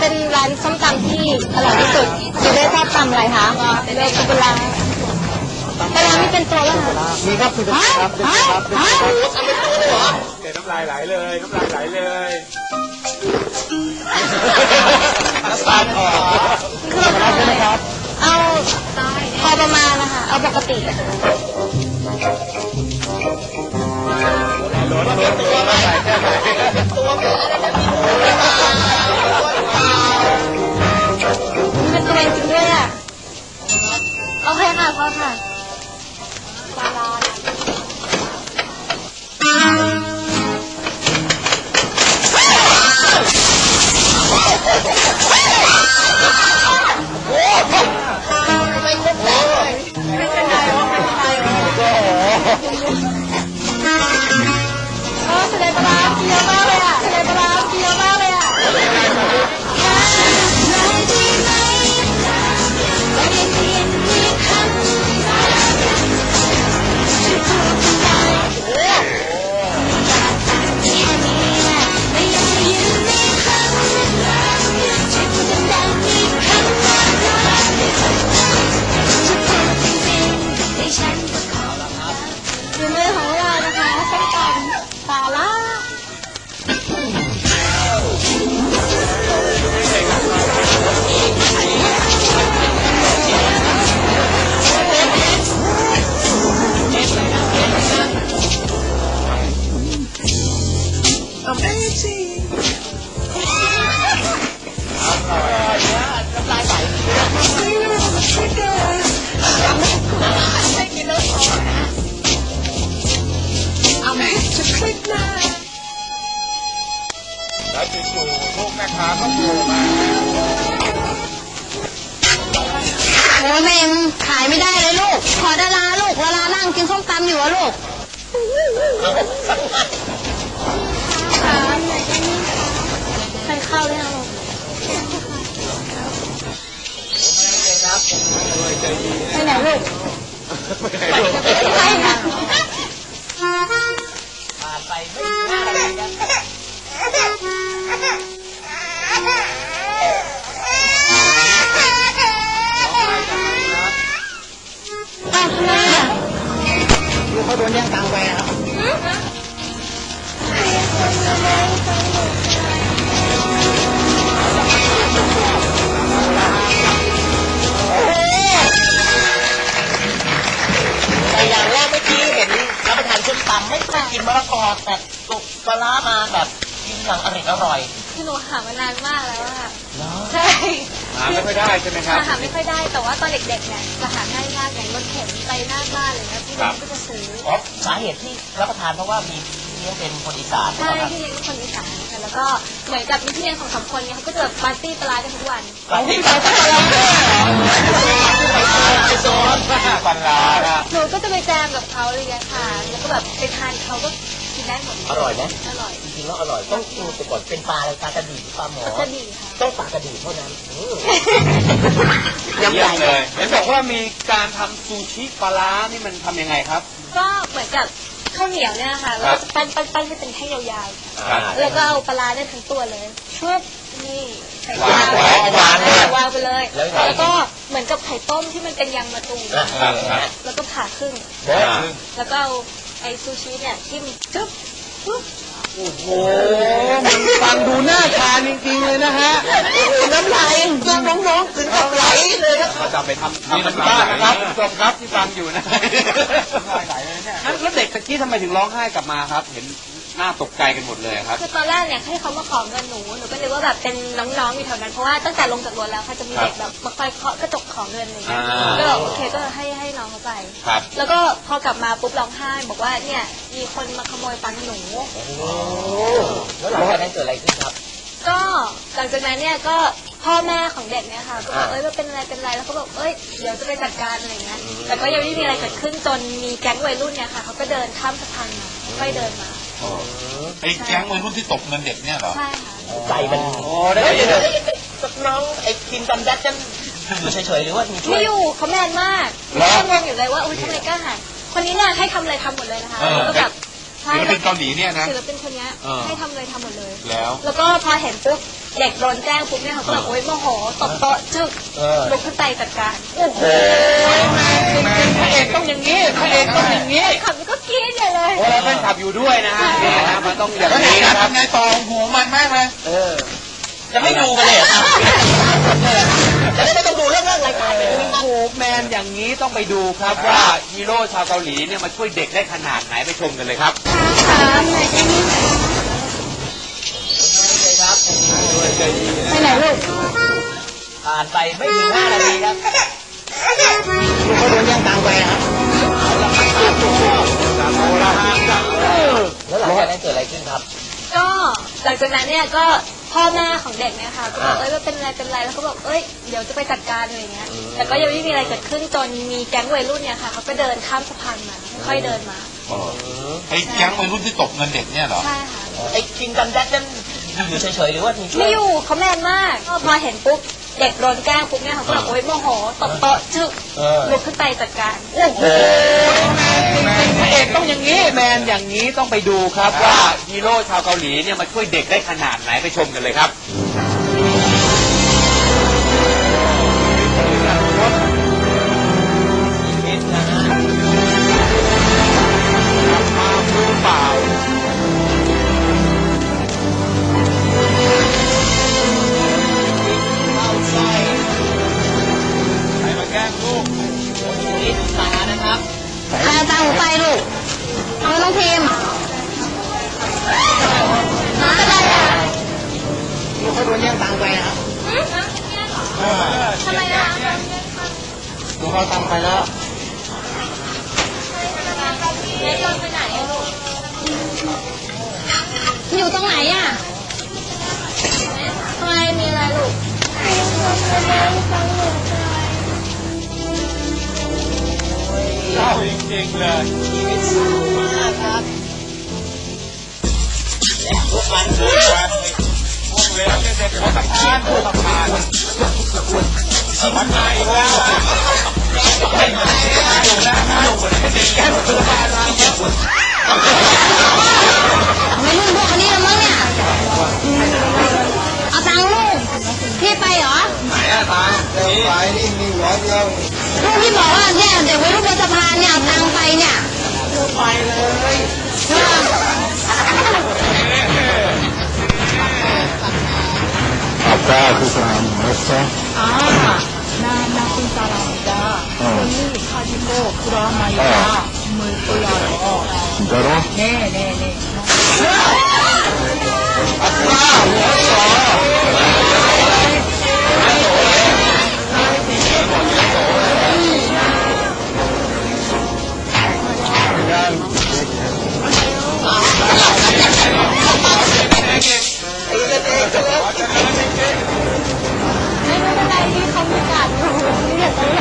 เป็นร้านซ่อร่อยที่สุดจะได้ชอบตำอะไรคะเลือกปลาปลาไม่เป็นตัวแล้วคะมีครับคุณครับฮะฮะเดี๋ยวน้ำลายไหลเลยน้ำลายไหลเลยน้ำตาลออกใช่ไหมครับเอาพอประมาณนะคะเอาปกติ โอ้ยแม่งขายไม่ได้เลยลูก ขอดาราลูกดารานั่งกินส้มตำอยู่อะลูกใครเข้าวเลยนะลูกไปไหนลูก ไปไหนลูก โดนแย่งตังไปครับแต่อย่างแรกเมื่อกี้เห็นรับประทานส้มตำไม่เคยกินมะละกอแต่ตุกปลาร้ามาแบบกินอย่างอร่อยอร่อย คือหนูหามานานมากแล้วอะเนาะใช่หาไม่ค่อยได้ใช่ไหมครับ หาไม่ค่อยได้แต่ว่าตอนเด็กๆเนี่ยจะหาง่ายมากอย่างรถเข็นไปหน้าบ้านอะไรเงี้ยพี่ครัเล็บกก็จะซื้ออ๋อสาเหตุที่รับประทานเพราะว่ามีพี่เลี้ยงเป็นคนอีสานใช่ใช่ไหมครับพี่เลี้ยงเป็นคนอีสานค่ะแล้วก็เหมือนกับมีพี่เลี้ยงของสามคนเนี่ยเขาก็จะแบบปาร์ตี้ปลาร้ากันทุกวันปาร์ตี้ปลาร้าไอโซนปันลาครับหนูก็จะไปแจมกับเขาอะไรเงี้ยค่ะแล้วก็แบบไปทานเขาก็กิน ได้หมดเลอร่อยไหมอร่อยจริงๆแล้วอร่อยต้องดูแต่ก่อนเป็นปลาอะไรปลากระดีหรือปลาหมอก็ดีค่ะ ต้องปลากระดีเท่านั้นอืมเยี่ยมเลยเห็นบอกว่ามีการทำซูชิปลาร้านี่มันทำยังไงครับ ก็เหมือนกับข้าวเหนียวเนี่ยค่ะคแล้รัวบปั้นปั้นปั้นให้เป็นแท่งยาวๆค่ะครับแล้วก็เอาปลาร้าได้ทั้งตัวเลยชุบนี่ใส่วางไว้วางวางไปเลย แล้วไง แล้วก็เหมือนกับไข่ต้มที่มันเป็นยางมะตูมอะครับครับแล้วก็ผ่าครึ่งเดี๋ยวแล้วก็เอา ไอซูชิเนี่ยจิ้มจุ๊บจุ๊บโอ้โหมันฟังดูน่าทานจริงๆเลยนะฮะน้ำลายน้องๆถึงกับไหลเลยครับเราจะไปทำนี่บ้านนะครับผู้ชมครับที่ฟังอยู่นะไหลเลยเนี่ยแล้วเด็กตะกี้ทำไมถึงร้องไห้กลับมาครับ เห็นหน้าตกใจกันหมดเลยครับคือตอนแรกเนี่ยให้เขามาขอเงินหนูหนูก็นึกว่าแบบเป็นน้องๆอยู่แถวนั้นเพราะว่าตั้งแต่ลงจากรถแล้วเขาจะมีเด็กแบบมาคอยเคาะกระจกขอเงินอะไรเงี้ยอ่าก็แบบโอเคก็ให้ให้น้องเขา ไปครับ แล้วก็พอกลับมาปุ๊บร้องไห้บอกว่าเนี่ยมีคนมาขโมยตังค์หนูโอ้แล้วหลังจากนั้นเกิดอะไรขึ้นครับ ก็หลังจากนั้นเนี่ยก็พ่อแม่ของเด็กเนี่ยค่ะก็บอกอ่าเอ้ยว่าเป็นอะไรเป็นอะไรแล้วเขาบอกเอ้ยเดี๋ยวจะไปจัดการอะไรเงี้ยแต่ก็ยังไม่มีอะไรเกิดขึ้นจนมีแก๊งวัยรุ่นเนี่ยค่ะเขาก็เดินข้ามสะพานมาค่อยๆเดินมาไอ้แก๊งวัยรุ่นที่ตบเงินเด็กเนี่ยเหรอใช่ค่ะใจมัน โอ้ได้เดี๋ยวยินเดี๋ยวเดี๋ยวเดี๋ยวน้องไอ้คิมจำยัดกัน อยู่เฉยๆหรือว่ามีช่วไม่ย อยู่เขาแมนมากเหรอก็งงอยู่เลยว่าอุ้ยทำไมกล้าหาญคนนี้เนี่ยให้ทำอะไรทำหมดเลยนะคะเออ แล้วก็แบบใช่ศิลปินเกาหลีเนี่ยนะ ศิลปินคนเนี้ยเออ ให้ทำเลยทำหมดเลย แล้ว แล้วก็พอเห็นปุ๊บเด็กโดนแกล้งปุ๊บเนี่ยเขาก็แบบโอ๊ยโมโหตบโต๊ะจึ๊กเออ ลุกขึ้นไปจัดการโอ้โหพระเอกต้องอย่างนี้พระเอกต้องอย่างนี้ขับก็กรี๊ดใหญ่เลย โอ้แล้วแฟนคลับอยู่ด้วยนะฮะนี่นะมันต้องอย่างแล้วเหนี้ตุการนะครับณ์ทำไงต่อหูมันมากเลย เออ จะไม่ดูกันเลยเหรอครับ จะได้ไม่ต้องดูเรื่องเรื่องรายการเลยโอ้โหแมนอย่างนี้ต้องไปดูครับว่าฮีโร่ชาวเกาหลีเนี่ยมาช่วยเด็กได้ขนาดไหนไปชมกันเลยครับครับไปไหนลูกผ่านไปไม่ถึงห้านาทีครับลูกเขาโดนแย่งตังค์ไปครับแล้วหลังจากนั้นเกิดอะไรขึ้นครับ ก็หลังจากนั้นเนี่ยก็ พ่อแม่ของเด็กเนี่ยค่ะ ก็บอกเอ้ยว่าเป็นอะไรเป็นอะไรแล้วเขาบอกเอ้ยเดี๋ยวจะไปจัดการอะไรอย่างเงี้ย แต่ก็ยังไม่มีอะไรเกิดขึ้นจนมีแก๊งวัยรุ่นเนี่ยค่ะเขาก็เดินข้ามสะพานมาค่อยๆเดินมาไอ้แก๊งวัยรุ่นที่ตบเงินเด็กเนี่ยเหรอใช่ค่ะไอ้คิงกัมแดดนั่นอยู่เฉยๆหรือว่ามีช่วไม่ยอยู่เขาแมนมากก็พอเห็นปุ๊บ เด็กโดนแกล้งปุ๊บเนี่ยเขาก็แบบโอ๊ยโมโหตบโต๊ะจึ๊กเออ ลุกขึ้นไปจัดการโอ้โหพระเอกต้องอย่างนี้แมนอย่างนี้ต้องไปดูครับว่าฮีโร่ชาวเกาหลีเนี่ยมาช่วยเด็กได้ขนาดไหนไปชมกันเลยครับ อาจารย์ไปลูกเอาน้องพิมพ์อะไรอะลูกเขาโดนแย่งตังค์ไปนะครับทำไมอะลูกเขาตังค์ไปแล้วเล็กโดนไปไหนอะลูกอยู่ตรงไหนอะทำไมมีอะไรลูก เล่าจริงๆเลยชีวิตสูงมากครับและพวกมันคือพวกเวลาเด็กๆหัวสะพานหัวสะพานชีวิตใหม่แล้วไม่รุ่นพวกนี้แล้วมั้งเนี่ยเอาตังค์ลูกพี่ไปเหรอไหนอะตานี่ลูกพี่บอกว่าเนี่ยเด็กวัยรุ่นบนสะพาเนี่ยเอาตังค์ไปเนี่ยไปเลยอาก้าคุณสนามนะจ๊ะอ๋อานานาคุณตาลาจ้าคนนี้คาจิโกะคุรามายามือคุระโอ้だろねえねえねえ。 ไ